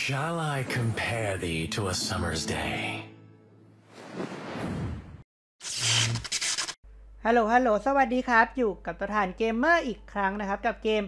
Shall I compare thee to a summer's day? ฮัลโหล ฮัลโหล สวัสดีครับ อยู่กับตัวฐานเกมเมอร์อีกครั้งนะครับ กับเกม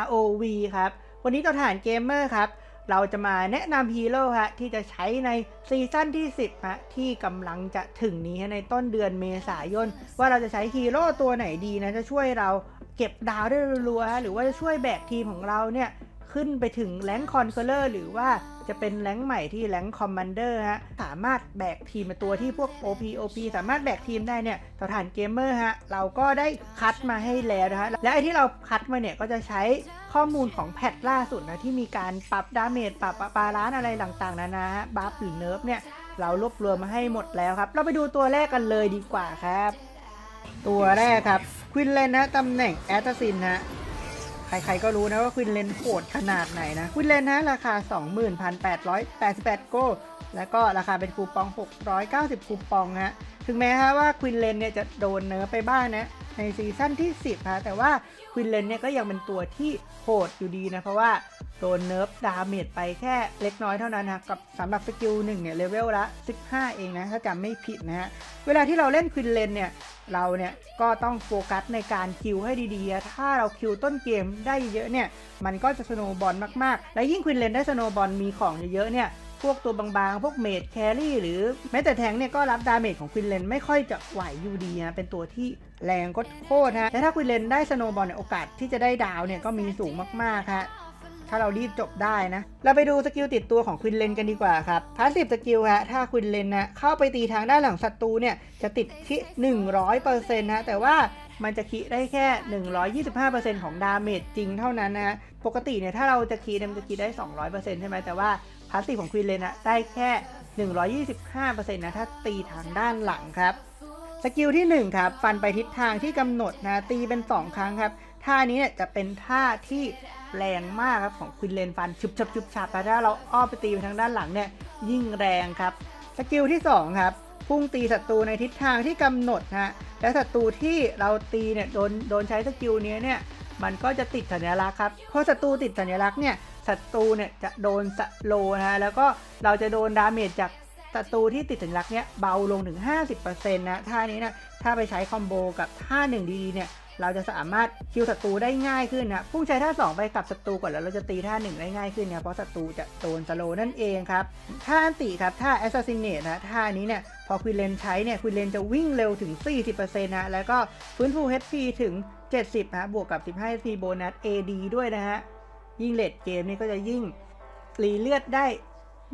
ROV ครับ วันนี้ตัวฐานเกมเมอร์ครับ เราจะมาแนะนำฮีโร่ฮะที่จะใช้ในซีซั่นที่ 10ฮะที่กำลังจะถึงนี้ในต้นเดือนเมษายน ว่าเราจะใช้ฮีโร่ตัวไหนดีนะ จะช่วยเราเก็บดาวได้รัวๆฮะหรือว่าจะช่วยแบกทีมของเราเนี่ย ขึ้นไปถึงแรงคอนเคอร์เลอร์หรือว่าจะเป็นแรงใหม่ที่แรงคอมมานเดอร์ฮะ สามารถแบกทีมตัวที่พวก OP OP สามารถแบกทีมได้เนี่ยต่อฐานเกมเมอร์ฮะ เราก็ได้คัดมาให้แล้วนะฮะ และไอที่เราคัดมาเนี่ยก็จะใช้ข้อมูลของแพทล่าสุดนะ ที่มีการปรับดาเมจปรับปาร้านอะไรต่างๆ นานาบัฟหรือเนิร์ฟเนี่ย เรารวบรวมมาให้หมดแล้วครับ เราไปดูตัวแรกกันเลยดีกว่าครับ ตัวแรกครับควินเลนนะตำแหน่งแอตซินฮะ ใครๆก็รู้นะว่าควินเลนโหดขนาดไหนนะควินเลนนะราคา 21,888 โกลแล้วก็ราคาเป็นคูปอง 690 คูปองฮะ ถึงแม้ฮะว่าควินเลนเนี่ยจะโดนเนื้อไปบ้างนะในซีซั่นที่ 10ฮะแต่ว่าควินเลนเนี่ยก็ยังเป็นตัวที่โหดอยู่ดีนะ เพราะว่า โดนเนิร์ฟดาเมจไปแค่เล็กน้อยเท่านั้นนะกับสำหรับสกิล1เนี่ยเลเวลละ 15 เองนะ ถ้าจำไม่ผิดนะฮะ เวลาที่เราเล่นควินเลนเนี่ยเราเนี่ยก็ต้องโฟกัสในการคิวให้ดีๆ ถ้าเราคิวต้นเกมได้เยอะเนี่ย มันก็จะสโนว์บอลมากๆ และยิ่งควินเลนได้สโนว์บอลมีของเยอะๆเนี่ยพวกตัวบางๆ พวกเมดแครี่หรือแม้แต่แทงเนี่ยก็รับดาเมจของควินเลนไม่ค่อยจะไหวอยู่ดีนะ เป็นตัวที่แรงก็โคตรฮะและถ้าควินเลนได้สโนว์บอลเนี่ยโอกาสที่จะได้ดาวเนี่ยก็มีสูงมากๆฮะ ถ้าเรารีบจบได้นะ เราไปดูสกิลติดตัวของควินเลนกันดีกว่าครับพาสซีฟสกิลฮะถ้าควินเลนนะเข้าไปตีทางด้านหลังศัตรูเนี่ยจะติดที่100%นะแต่ว่ามันจะคีได้แค่ 125%ของดาเมจจริงเท่านั้นนะปกติเนี่ยถ้าเราจะคีเนี่ยมันจะคีได้ 200%ใช่ไหมแต่ว่าพาสซีฟของควินเลนนะได้แค่ 125%นะถ้าตีทางด้านหลังครับสกิลที่ 1 ครับ ฟันไปทิศทางที่กำหนดนะตีเป็น 2 ครั้งครับ ท่านี้เนี่ยจะเป็นท่าที่ แรงมากครับของควินเลนฟันชุบชับชุบชับแต่ถ้าเราอ้อมไปตีไปทางด้านหลังเนี่ยยิ่งแรงครับ สกิลที่ 2 ครับ พุ่งตีศัตรูในทิศทางที่กำหนดนะและศัตรูที่เราตีเนี่ยโดนโดนใช้สกิลนี้เนี่ยมันก็จะติดสัญลักษณ์ครับเพราะศัตรูติดสัญลักษณ์เนี่ยศัตรูเนี่ยจะโดนสโลนะฮะแล้วก็เราจะโดนดาเมจจากศัตรูที่ติดสัญลักษณ์เนี่ยเบาลงถึง 50%นะท่านี้นะถ้าไปใช้คอมโบกับท่า1ดีๆเนี่ย เราจะสามารถคิวศัตรูได้ง่ายขึ้นนะพุ่งใช้ท่า 2 ไปกับศัตรูก่อนแล้วเราจะตีท่า 1 ได้ง่ายขึ้นเนี่ยเพราะศัตรูจะโดนสโลนั่นเองครับท่าอันติครับท่า Assassinate นะท่านี้เนี่ยพอควินเลนใช้เนี่ยควินเลนจะวิ่งเร็วถึง 40%นะแล้วก็ฟื้นฟู HP ถึง 70นะบวกกับ 15 HP โบนัส AD ด้วยนะฮะยิ่งเลดเกมนี่ก็จะยิ่งรีเลือดได้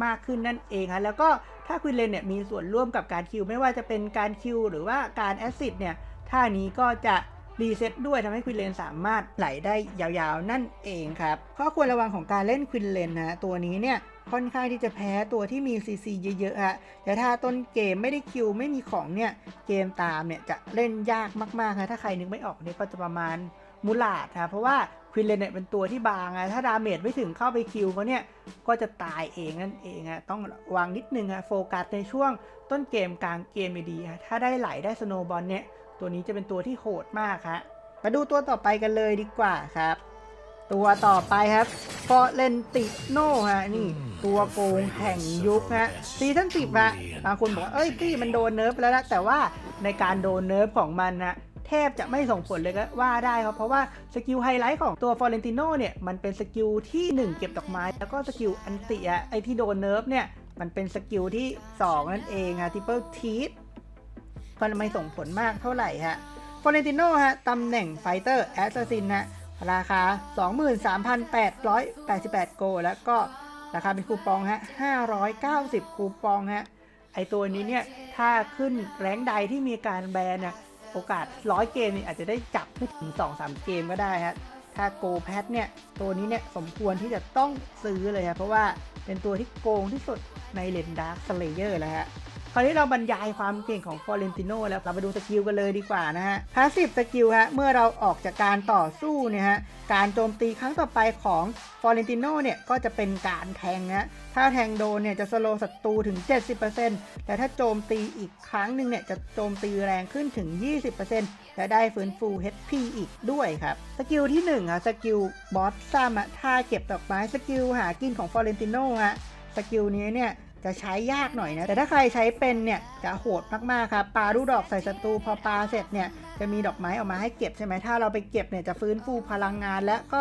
มากขึ้นนั่นเองฮะแล้วก็ถ้าควินเลนเนี่ยมีส่วนร่วมกับการคิว ไม่ว่าจะเป็นการคิวหรือว่าการแอซิดเนี่ยท่านี้ก็จะ รีเซ็ตด้วยทำให้ควินเลนสามารถไหลได้ยาวๆ นั่นเองครับข้อควรระวังของการเล่นควินเลนนะตัวนี้เนี่ยค่อนข้างที่จะแพ้ตัวที่มีซีซีเยอะๆฮะ แต่ถ้าต้นเกมไม่ได้คิวไม่มีของเนี่ย เกมตามเนี่ยจะเล่นยากมากๆนะถ้าใครนึกไม่ออกเนี่ยก็จะประมาณมูลาดนะเพราะว่าควินเลนเนี่ยเป็นตัวที่บางไงถ้าดาเมจไม่ถึงเข้าไปคิวเขาเนี่ย ก็จะตายเองนั่นเองฮะ ต้องวางนิดนึงฮะ โฟกัสในช่วงต้นเกมกลางเกมดีฮะ ถ้าได้ไหลได้สโนบอลเนี่ย ตัวนี้จะเป็นตัวที่โหดมากฮะมาดูตัวต่อไปกันเลยดีกว่าครับ ตัวต่อไปครับฟอเลนติโนฮะนี่ ตัวโกงแห่งยุคฮะซีซั่นสิบฮะบางคนบอกเอ้ยพี่มันโดนเนิร์ฟแล้วนะแต่ว่าในการโดนเนิร์ฟของมันนะแทบจะไม่ส่งผลเลยก็ว่าได้ครับ เพราะว่าสกิลไฮไลท์ของตัวฟอเรนติโนเนี่ย มันเป็นสกิลที่ 1 เก็บดอกไม้ แล้วก็สกิลอันติอะไอที่โดนเนิร์ฟเนี่ย มันเป็นสกิลที่ 2 นั่นเองฮะทิปเปิลทีส มันไม่ส่งผลมากเท่าไหร่ฮะฟอเรนติโนฮะตำแหน่งไฟเตอร์แอสซัสซินฮะราคา 23,888 โก แล้วก็ราคาเป็นคูปองฮะ 590 คูปองฮะ ไอตัวนี้เนี่ย ถ้าขึ้นแรงใดที่มีการแบนน่ะโอกาสร้อยเกมนี่อาจจะได้จับไม่ถึง 2-3 เกมก็ได้ฮะ ถ้าโกแพทเนี่ย ตัวนี้เนี่ย สมควรที่จะต้องซื้อเลยครับเพราะว่าเป็นตัวที่โกงที่สุดในเลนดาร์คสเลเยอร์แล้วฮะ ราวนี้เราบรรยายความเก่งของฟอเรนติโนแล้วเราไปดูสกิลกันเลยดีกว่านะฮะพาสซีฟสกิลฮะเมื่อเราออกจากการต่อสู้เนี่ยฮะการโจมตีครั้งต่อไปของฟอเรนติโนเนี่ยก็จะเป็นการแทงนะถ้าแทงโดนเนี่ยจะสโลศัตรูถึง 70%แต่ถ้าโจมตีอีกครั้งหนึ่งเนี่ยจะโจมตีแรงขึ้นถึง 20%และได้ฟื้นฟู HP อีกด้วยครับสกิลที่1ครับสกิลบอสซัมท่าเก็บดอกไม้สกิลหากินของฟอเรนติโนฮะสกิลนี้เนี่ย จะใช้ยากหน่อยนะ แต่ถ้าใครใช้เป็นเนี่ยจะโหดมากๆครับปาลูกดอกใส่ศัตรูพอปาเสร็จเนี่ยจะมีดอกไม้ออกมาให้เก็บใช่ไหมถ้าเราไปเก็บเนี่ยจะฟื้นฟูพลังงาน และก็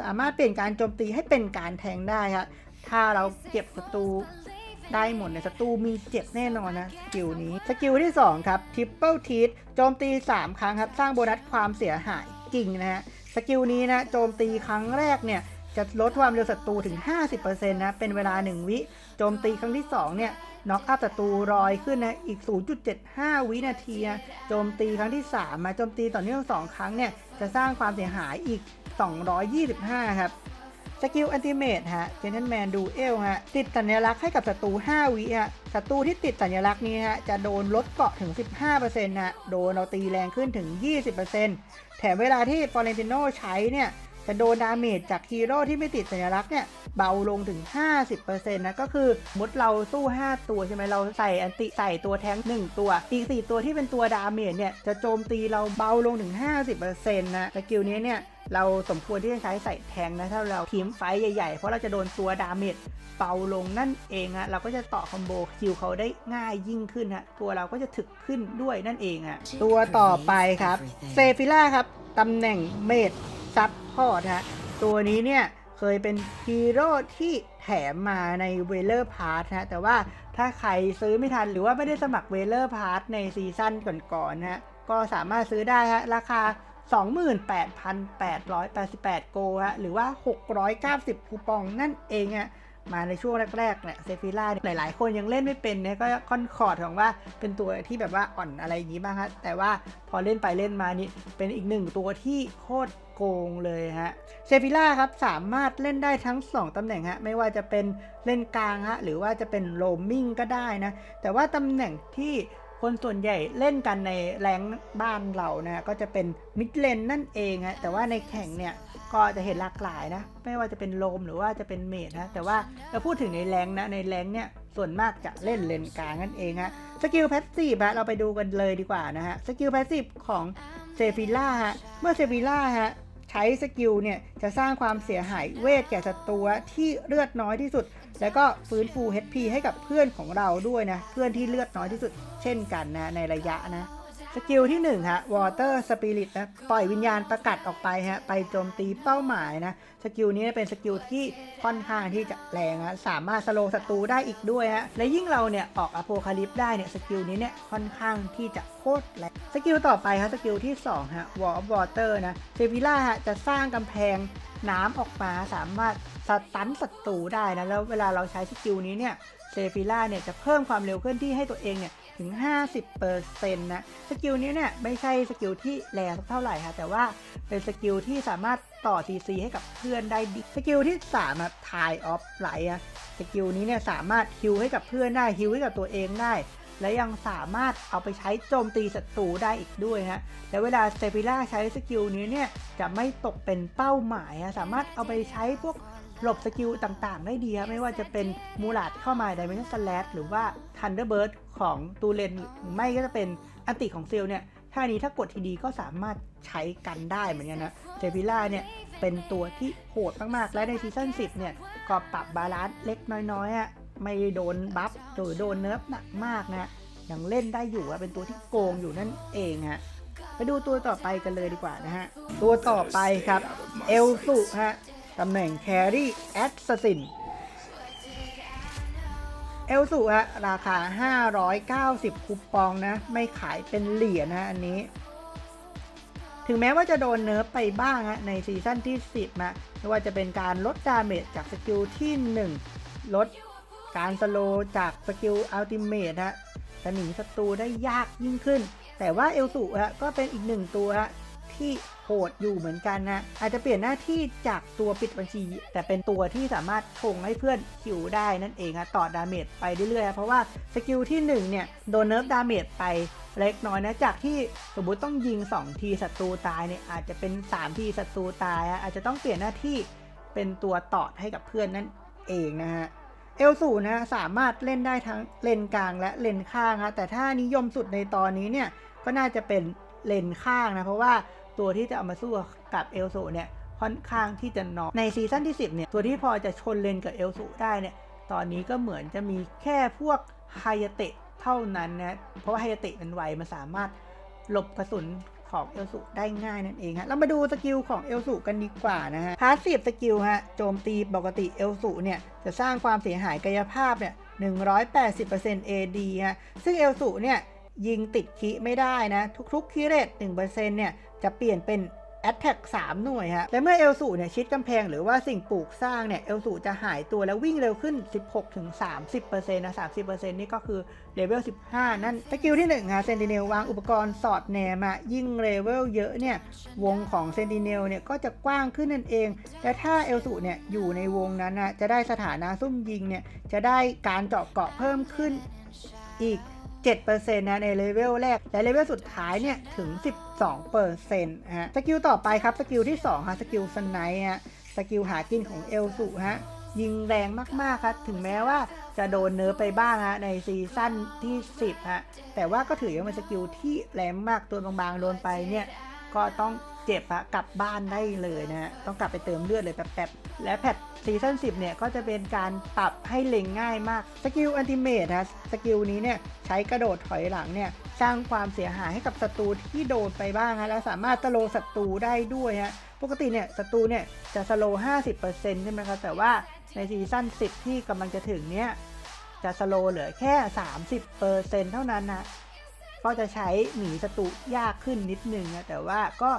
สามารถเปลี่ยนการโจมตีให้เป็นการแทงได้ครับถ้าเราเก็บศัตรูได้หมดเนี่ยศัตรูมีเจ็บแน่นอนนะสกิลนี้สกิลที่ 2 ครับ Triple t e a t โจมตี 3 ครั้งครับ สร้างโบนัสความเสียหายจริงนะฮะสกิลนี้นะโจมตีครั้งแรกเนี่ยจะลดความเร็วศัตรูถึง 50%นะเป็นเวลา 1 วิ โจมตีครั้งที่ 2 เนี่ยน็อกอัพศัตรูรอยขึ้นนะอีก 0.75 วินาทีนะโจมตีครั้งที่ 3 มาโจมตีต่อเนื่อง 2 ครั้งเนี่ยจะสร้างความเสียหายอีก 225 ครับสกิลอันติเมทฮะเจนเทนแมนดูเอลฮะติดสัญลักษณ์ให้กับศัตรู 5 วิฮะศัตรูที่ติดสัญลักษณ์นี้ฮะจะโดนลดเกาะถึง 15%นะโดนเราตีแรงขึ้นถึง 20%แถมเวลาที่ฟอเรนติโนใช้เนี่ย จะโดนดาเมจจากฮีโร่ที่ไม่ติดสัญลักษณ์เนี่ยเบาลงถึง 50%นะก็คือมดเราสู้ 5 ตัวใช่ไหมเราใส่อันติใส่ตัวแท้ง 1 ตัว อีก 4 ตัวที่เป็นตัวดาเมจเนี่ยจะโจมตีเราเบาลงถึง 50%นะสกิลนี้เนี่ยเราสมควรที่จะใช้ใส่แทงนะถ้าเราทีมไฟใหญ่ๆ เพราะเราจะโดนตัวดาเมจเบาลงนั่นเองฮะเราก็จะต่อคอมโบคิวเขาได้ง่ายยิ่งขึ้นฮะตัวเราก็จะถึกขึ้นด้วยนั่นเองฮะตัวต่อไปครับเซฟิล่าครับตำแหน่งเมด ซับพอร์ตฮะตัวนี้เนี่ยเคยเป็นฮีโร่ที่แถมมาในเวเลอร์พาร์ทฮะแต่ว่าถ้าใครซื้อไม่ทันหรือว่าไม่ได้สมัครเวเลอร์พาร์ทในซีซั่นก่อนๆฮะก็สามารถซื้อได้ฮะราคา 28,888 โกฮะหรือว่า 690 คูปองนั่นเองฮะมาในช่วงแรกๆเนี่ยเซฟิล่าหลายๆ คนยังเล่นไม่เป็นเนี่ยก็คอนคอร์ดของว่าเป็นตัวที่แบบว่าอ่อนอะไรอย่างนี้บ้างฮะแต่ว่าพอเล่นไปเล่นมานี่เป็นอีกหนึ่งตัวที่โคตร โกงเลยฮะเซฟิล่าครับสามารถเล่นได้ทั้ง 2ตำแหน่งฮะไม่ว่าจะเป็นเล่นกลางฮะหรือว่าจะเป็นโรมมิ่งก็ได้นะ แต่ว่าตำแหน่งที่คนส่วนใหญ่เล่นกันในแรงบ้านเรานะก็จะเป็นมิดเลนนั่นเองฮะแต่ว่าในแข่งเนี่ยก็จะเห็นหลากหลายนะ ไม่ว่าจะเป็นโลมหรือว่าจะเป็นเมดนะแต่ว่าเราพูดถึงในแรงนะในแรงเนี่ยส่วนมากจะเล่นเลนกลางนั่นเองฮะสกิลแพสซีฟฮะเราไปดูกันเลยดีกว่านะฮะสกิลแพสซีฟของเซฟิล่าฮะเมื่อเซฟิล่าฮะ ช้สกิลเนี่ยจะสร้างความเสียหายเวทแก่ศัตรูที่เลือดน้อยที่สุด แล้วก็ฟื้นฟู HP ให้กับเพื่อนของเราด้วยนะ เพื่อนที่เลือดน้อยที่สุด เช่นกันนะในระยะนะ สกิลที่1ฮะ Water Spirit นะ ปล่อยวิญญาณประกัดออกไปฮะ ไปโจมตีเป้าหมายนะ สกิลนี้เป็นสกิลที่ค่อนข้างที่จะแรงฮะ สามารถสโลศัตรูได้อีกด้วยฮะ และยิ่งเราเนี่ยออกอโพคาลิปได้เนี่ย สกิลนี้เนี่ยค่อนข้างที่จะโคตรแรง สกิลต่อไปฮะ สกิลที่2ฮะ Wall of Water นะ เซฟิล่าฮะจะสร้างกำแพงน้ำออกมาสามารถสตันศัตรูได้นะ แล้วเวลาเราใช้สกิลนี้เนี่ย เซฟิล่าเนี่ยจะเพิ่มความเร็วเคลื่อนที่ให้ตัวเองเนี่ย ถึง 50%นะสกิลนี้เนี่ยไม่ใช่สกิลที่แรงเท่าไหร่ค่ะแต่ว่าเป็นสกิลที่สามารถต่อ TC ให้กับเพื่อนได้ดีสกิลที่3อะ Tide of Light อะสกิลนี้เนี่ยสามารถฮิวให้กับเพื่อนได้ฮิวให้กับตัวเองได้ และยังสามารถเอาไปใช้โจมตีศัตรูได้อีกด้วยฮะแล้วเวลาเซฟิล่าใช้สกิลนี้เนี่ยจะไม่ตกเป็นเป้าหมาย สามารถเอาไปใช้พวก หลบสกิลต่างๆ ได้ดีครับไม่ว่าจะเป็นมูลาดเข้ามาไดเมนชั่นสแลชหรือว่าทันเดอร์เบิร์ดของตูเลนหรือไม่ก็จะเป็นอันติของเซลเนี่ยท่านี้ถ้ากดทีดีก็สามารถใช้กันได้เหมือนกันนะเซฟิล่าเนี่ยเป็นตัวที่โหดมากๆ และในซีซั่น10 เนี่ยก็ปรับบาลานซ์เล็กน้อยๆอะไม่โดนบัฟหรือโดนเนิร์ฟหนักมากนะยังเล่นได้อยู่อะเป็นตัวที่โกงอยู่นั่นเองฮะไปดูตัวต่อไปกันเลยดีกว่านะฮะ ตัวต่อไปครับ เอลสุฮะ ตำแหน่งแครี่แอสซัสซินเอลสุฮะราคา 590 คูปองนะ ไม่ขายเป็นเหรียญนะอันนี้ ถึงแม้ว่าจะโดนเนิร์ฟไปบ้างฮะในซีซั่นที่ 10นะไม่ว่าจะเป็นการลดดาเมจจากสกิลที่ 1 ลดการสโลจากสกิลอัลติเมทฮะจะหนีศัตรูได้ยากยิ่งขึ้น แต่ว่าเอลสุฮะก็เป็นอีกหนึ่งตัวฮะ ที่โหดอยู่เหมือนกันนะ อาจจะเปลี่ยนหน้าที่จากตัวปิดบัญชี แต่เป็นตัวที่สามารถชงให้เพื่อนคิวได้นั่นเองฮะต่อดาเมจไปเรื่อยๆ เพราะว่าสกิลที่ 1 เนี่ยโดนเนิร์ฟดาเมจไปเล็กน้อยนะจากที่สมมติต้องยิง 2 ทีศัตรูตายเนี่ยอาจจะเป็น 3 ทีศัตรูตายอาจจะต้องเปลี่ยนหน้าที่เป็นตัวตอดให้กับเพื่อนนั่นเองนะฮะเอลสูนะสามารถเล่นได้ทั้งเลนกลางและเลนข้างฮะแต่ถ้านิยมสุดในตอนนี้เนี่ยก็น่าจะเป็นเลนข้างนะเพราะว่า ตัวที่จะเอามาสู้กับเอลสูเนี่ยค่อนข้างที่จะน้อยในซีซั่นที่ 10เนี่ยตัวที่พอจะชนเลนกับเอลสูได้เนี่ยตอนนี้ก็เหมือนจะมีแค่พวกไฮยเตะเท่านั้นนะเพราะว่าไฮยเตะมันไวมันสามารถหลบกระสุนของเอลสุได้ง่ายนั่นเองฮะเรามาดูสกิลของเอลสุกันดีกว่านะฮะพาสซีฟสกิลฮะโจมตีปกติเอลสุเนี่ยจะสร้างความเสียหายกายภาพเนี่ย180% AD ฮะซึ่งเอลสุเนี่ยยิงติดคีไม่ได้นะทุกๆคีเรต1%เนี่ย จะเปลี่ยนเป็น Attack 3หน่วยฮะ และเมื่อเอลสูเนี่ยชิดกำแพงหรือว่าสิ่งปลูกสร้างเนี่ย เอลสูจะหายตัวแล้ววิ่งเร็วขึ้น 16-30%นะ 30%นี่ก็คือเลเวล 15 นั่น สกิลที่1ฮะเซนติเนลวางอุปกรณ์สอดแนมอะยิ่งเลเวลเยอะเนี่ย วงของเซนติเนลเนี่ยก็จะกว้างขึ้นนั่นเอง และถ้าเอลสูเนี่ยอยู่ในวงนั้นนะจะได้สถานะซุ่มยิงเนี่ยจะได้การเจาะเกาะเพิ่มขึ้นอีก 7%นะในเลเวลแรก และเลเวลสุดท้ายเนี่ยถึง 12%ฮะ สกิลต่อไปครับ สกิลที่2ฮะ สกิลสไนฮะ สกิลหากินของเอลสุฮะ ยิงแรงมากๆครับ ถึงแม้ว่าจะโดนเนื้อไปบ้างฮะในซีซั่นที่ 10ฮะ แต่ว่าก็ถือว่าเป็นสกิลที่แรงมากตัวบางๆโดนไปเนี่ย ก็ต้องเจ็บอะกลับบ้านได้เลยนะฮะต้องกลับไปเติมเลือดเลยแป๊บๆและแพทซีซั่น10 เนี่ย ก็จะเป็นการปรับให้เล็งง่ายมาก สกิลอันติเมทนะสกิลนี้เนี่ยใช้กระโดดถอยหลังเนี่ย สร้างความเสียหายให้กับศัตรูที่โดนไปบ้างฮะและสามารถสโลศัตรูได้ด้วยฮะปกติเนี่ยศัตรูเนี่ยจะสโล50%ใช่ไหมครับแต่ว่าในซีซั่น10 ที่กำลังจะถึงเนี่ยจะสโลเหลือแค่ 30%เท่านั้นนะ ก็จะใช้หนีศัตรูยากขึ้นนิดนึงนะแต่ว่าก็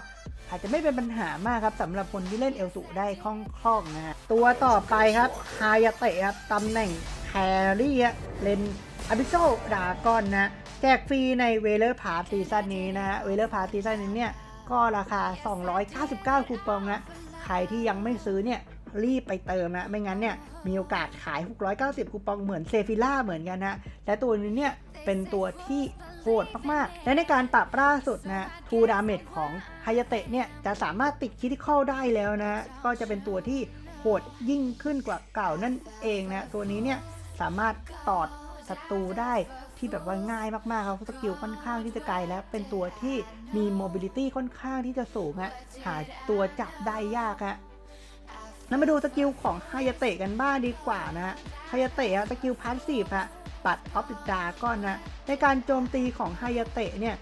อาจจะไม่เป็นปัญหามากครับสำหรับคนที่เล่นเอลสุได้คล่องๆนะฮะตัวต่อไปครับฮายาเตะครับตำแหน่งแครี่เลนอ b ิโซดากอนนะแจกฟรีในเวเลอร์พาร์ซีซั่นนี้นะฮะเวเลอร์พาร์ซีซั่นนี้เนี่ยก็ราคา 299 คูปองนะใครที่ยังไม่ซื้อเนี่ย รีบไปเติมนะ ไม่งั้นเนี่ย มีโอกาสขาย 690 คูปองเหมือนเซฟิล่าเหมือนกันนะ และตัวนี้เนี่ย เป็นตัวที่โหดมาก ๆ และในการปรับล่าสุดนะทูดาเมจของไฮยาเตะเนี่ย จะสามารถติดคิทิคอลได้แล้วนะ ก็จะเป็นตัวที่โหดยิ่งขึ้นกว่าเก่านั่นเองนะ ตัวนี้เนี่ย สามารถตอดศัตรูได้ที่แบบว่าง่ายมากๆครับสกิลค่อนข้างที่จะไกลแล้วเป็นตัวที่มีโมบิลิตี้ค่อนข้างที่จะสูงฮะหาตัวจับได้ยากฮะ แล้วมาดูสกิลของไฮยาเตะกันบ้างดีกว่านะฮะไฮยาเตะสกิลพาสซีฟฮะปัดออฟดาก้อนนะในการโจมตีของไฮยาเตะเนี่ย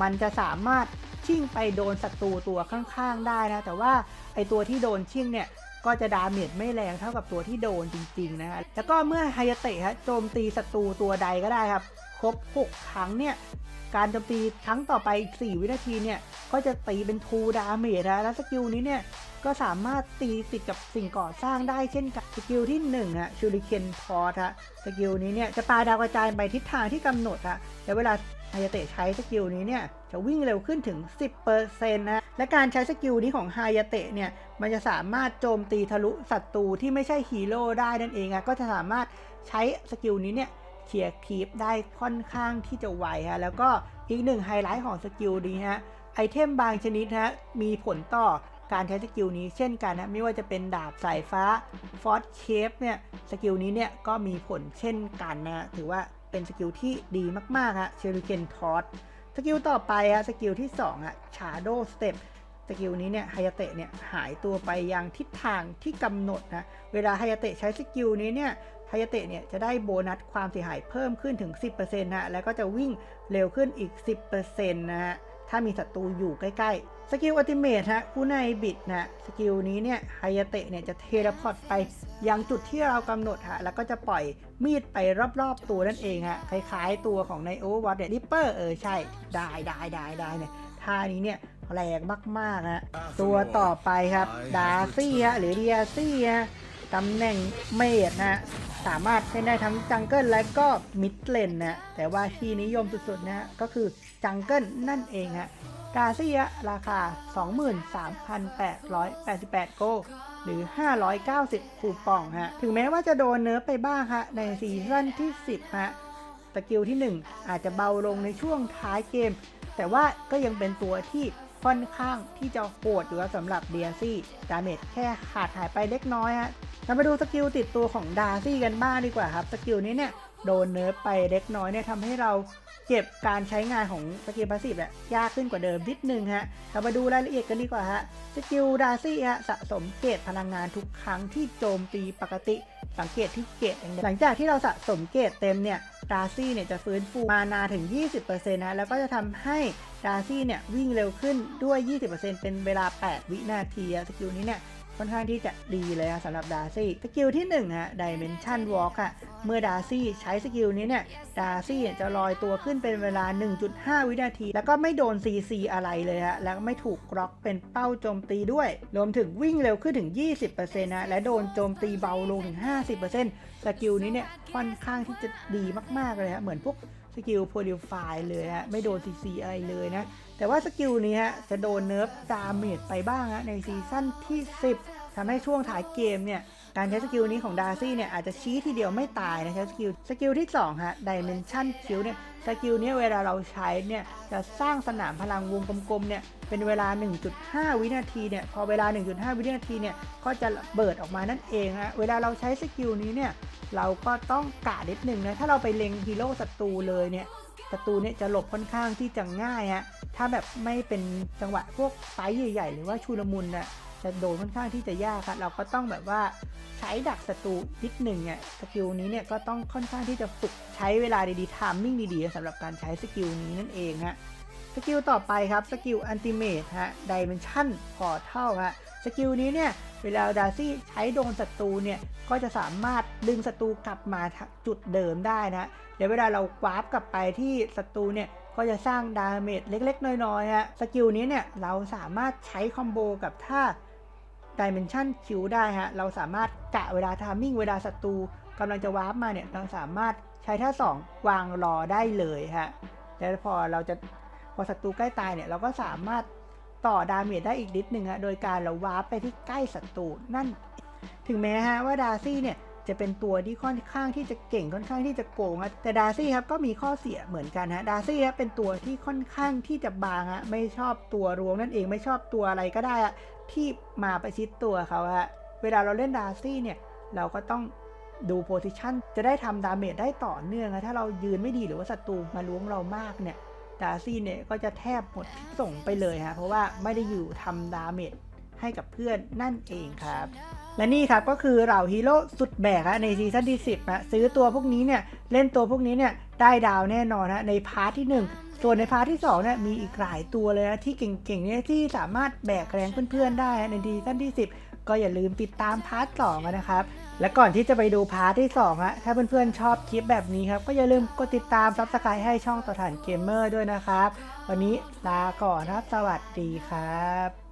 มันจะสามารถชิ่งไปโดนศัตรูตัวข้างๆได้นะ แต่ว่าไอตัวที่โดนชิ่งเนี่ยก็จะดาเมจไม่แรงเท่ากับตัวที่โดนจริงๆนะฮะ แล้วก็เมื่อไฮยาเตะฮะโจมตีศัตรูตัวใดก็ได้ครับ ครบ 6 ครั้งเนี่ย การโจมตีครั้งต่อไปอีก4วินาทีเนี่ย ก็จะตีเป็นทูดาเมจนะ แล้วสกิลนี้เนี่ย ก็สามารถตีติดกับสิ่งก่อสร้างได้เช่นกับสกิลที่1ฮะชูริเคนพอร์ตฮะสกิลนี้เนี่ยจะปาดาวกระจายไปทิศทางที่กำหนดฮะแล้วเวลาฮายาเตะใช้สกิลนี้เนี่ยจะวิ่งเร็วขึ้นถึง 10%นะและการใช้สกิลนี้ของฮายาเตะเนี่ยมันจะสามารถโจมตีทะลุศัตรูที่ไม่ใช่ฮีโร่ได้นั่นเองอะก็จะสามารถใช้สกิลนี้เนี่ยเคลียร์คีปได้ค่อนข้างที่จะไวฮะแล้วก็อีกหนึ่งไฮไลท์ของสกิลนี้ฮะไอเทมบางชนิดฮะมีผลต่อ การใช้สกิลนี้เช่นกันนะไม่ว่าจะเป็นดาบสายฟ้าฟอสเคฟเนี่ยสกิลนี้เนี่ยก็มีผลเช่นกันนะถือว่าเป็นสกิลที่ดีมากๆฮะเชลูเคนทอสสกิลต่อไปฮะสกิลที่2อะชาร์โดสเต็ปสกิลนี้เนี่ยไฮยาเตะเนี่ยหายตัวไปยังทิศทางที่กำหนดนะเวลาไฮยาเตะใช้สกิลนี้เนี่ยไฮยาเตะเนี่ยจะได้โบนัสความเสียหายเพิ่มขึ้นถึง 10%นะแล้วก็จะวิ่งเร็วขึ้นอีก 10%นะฮะถ้ามีศัตรูอยู่ใกล้ๆ สกิลอัติเมทฮะคูในบิดนะสกิลนี้เนี่ยไฮยาเตะเนี่ยจะเทเลพอร์ตไปยังจุดที่เรากำหนดฮะแล้วก็จะปล่อยมีดไปรอบๆตัวนั่นเองฮะคล้ายๆตัวของในโอเวอร์วอตเดริปเปอร์เออใช่ ได้ได้ได้ได้เนี่ยท่านี้เนี่ยแรงมากๆนะตัวต่อไปครับดาซี่ฮะหรือเดียซี่ฮะตำแหน่งเมดนะสามารถเล่นได้ทั้งจังเกิลและก็มิดเลนนะแต่ว่าที่นิยมสุดๆนะก็คือจังเกิลนั่นเองฮะ ดาซี่อะราคา 23,888 โก หรือ 590 คูปองฮะ ถึงแม้ว่าจะโดนเนิร์ฟไปบ้างฮะ ในซีซั่นที่ 10 ฮะ สกิลที่ 1 อาจจะเบาลงในช่วงท้ายเกม แต่ว่าก็ยังเป็นตัวที่ค่อนข้างที่จะโหดอยู่สำหรับเดียซี่ดาเมจแค่ขาดหายไปเล็กน้อยฮะเรามาดูสกิลติดตัวของดาซี่กันบ้างดีกว่าครับ สกิลนี้เนี่ย โดนเนิร์ฟไปเล็กน้อยเนี่ยทำให้เราเก็บการใช้งานของสกิลพาสซีฟเนี่ยยากขึ้นกว่าเดิมนิดนึงฮะ เรามาดูรายละเอียดกันดีกว่าฮะ สกิลดาซี่ฮะสะสมเกรดพลังงานทุกครั้งที่โจมตีปกติ สังเกตที่เกรดหลังจากที่เราสะสมเกรดเต็มเนี่ยดาซี่เนี่ยจะฟื้นฟูมานาถึง 20%นะแล้วก็จะทำให้ดาซี่เนี่ยวิ่งเร็วขึ้นด้วย 20%เป็นเวลา 8 วินาทีสกิลนี้เนี่ย ค่อนข้างที่จะดีเลยสำหรับดาร์ซี่สกิลที่1ฮะ Dimension Walk อะเมื่อดาร์ซี่ใช้สกิลนี้เนี่ยดาร์ซี่จะลอยตัวขึ้นเป็นเวลา 1.5 วินาที แล้วก็ไม่โดน CC อะไรเลยฮะแล้วไม่ถูกกล็อกเป็นเป้าโจมตีด้วย รวมถึงวิ่งเร็วขึ้นถึง 20%นะและโดนโจมตีเบาลงถึง 50%สกิลนี้เนี่ยค่อนข้างที่จะดีมากๆเลยฮะเหมือนพวก สกิลโพลิฟายเลยฮะไม่โดน CC อะไรเลยนะ แต่ว่าสกิลนี้ฮะจะโดนเนิร์ฟดาเมจไปบ้างฮะในซีซั่นที่ 10ทำให้ช่วงถ่ายเกมเนี่ย การใช้สกิลนี้ของดาร์ซี่เนี่ยอาจจะชี้ทีเดียวไม่ตายนะใช้สกิลสกิลที่2ฮะ Dimension Q เนี่ยสกิลนี้เวลาเราใช้เนี่ยจะสร้างสนามพลังวงกลมๆเนี่ยเป็นเวลา 1.5 วินาทีเนี่ยพอเวลา 1.5 วินาทีเนี่ยก็จะเบิดออกมานั่นเองฮะเวลาเราใช้สกิลนี้เนี่ยเราก็ต้องกะนิดหนึ่งนะถ้าเราไปเล็งฮีโร่ศัตรูเลยเนี่ยศัตรูเนี่ยจะหลบค่อนข้างที่จะง่ายฮะถ้าแบบไม่เป็นจังหวะพวกไฟใหญ่ๆหรือว่าชูลมุนน่ะ จะโดนค่อนข้างที่จะยากครับเราก็ต้องแบบว่าใช้ดักศัตรูนิดหนึ่งเนี่ยสกิลนี้เนี่ยก็ต้องค่อนข้างที่จะฝึกใช้เวลาดีๆทามมิ่งดีๆสำหรับการใช้สกิลนี้นั่นเองฮะสกิลต่อไปครับสกิลอันติเมทฮะดิเมนชั่นพอเท่าฮะสกิลนี้เนี่ยเวลาดาซี่ใช้โดนศัตรูเนี่ยก็จะสามารถดึงศัตรูกลับมาจุดเดิมได้นะเดี๋ยวเวลาเราวาร์ปกลับไปที่ศัตรูเนี่ยก็จะสร้างดาเมจเล็กๆ น้อยๆฮะสกิลนี้เนี่ยเราสามารถใช้คอมโบกับท่า ดิเมนชันคิวได้ฮะ เราสามารถกะเวลาทามมิ่งเวลาศัตรูกำลังจะวาร์ปมาเนี่ย เราสามารถใช้ท่า 2 วางรอได้เลยฮะ แต่พอเราจะพอศัตรูใกล้ตายเนี่ย เราก็สามารถต่อดาเมจได้อีกนิดนึงฮะ โดยการเราวาร์ปไปที่ใกล้ศัตรูนั่น ถึงแม้ฮะว่าดาซี่เนี่ย จะเป็นตัวที่ค่อนข้างที่จะเก่งค่อนข้างที่จะโกงครับแต่ดาซี่ครับก็มีข้อเสียเหมือนกันฮะดาซี่ครับเป็นตัวที่ค่อนข้างที่จะบางฮะไม่ชอบตัวรวงนั่นเองไม่ชอบตัวอะไรก็ได้อะที่มาประชิดตัวเขาฮะเวลาเราเล่นดาซี่เนี่ยเราก็ต้องดูโพซิชันจะได้ทำดาเมจได้ต่อเนื่องนะถ้าเรายืนไม่ดีหรือว่าศัตรูมาล้วงเรามากเนี่ยดาซี่เนี่ยก็จะแทบหมดส่งไปเลยฮะเพราะว่าไม่ได้อยู่ทำดาเมจ ให้กับเพื่อนนั่นเองครับ และนี่ครับก็คือเหล่าฮีโร่สุดแบกในซีซั่นที่ 10นะซื้อตัวพวกนี้เนี่ยเล่นตัวพวกนี้เนี่ยได้ดาวแน่นอนนะในพาร์ทที่ 1ส่วนในพาร์ทที่2เนี่ยมีอีกหลายตัวเลยนะที่เก่งๆเนี่ยที่สามารถแบกแรงเพื่อนๆได้ในซีซั่นที่ 10 ก็อย่าลืมติดตามพาร์ทสองนะครับ และก่อนที่จะไปดูพาร์ทที่2อะถ้าเพื่อนๆชอบคลิปแบบนี้ครับ ก็อย่าลืมกดติดตามซับสไครต์ให้ช่องต่อฐานเกมเมอร์ด้วยนะครับ วันนี้ลาก่อนครับสวัสดีครับ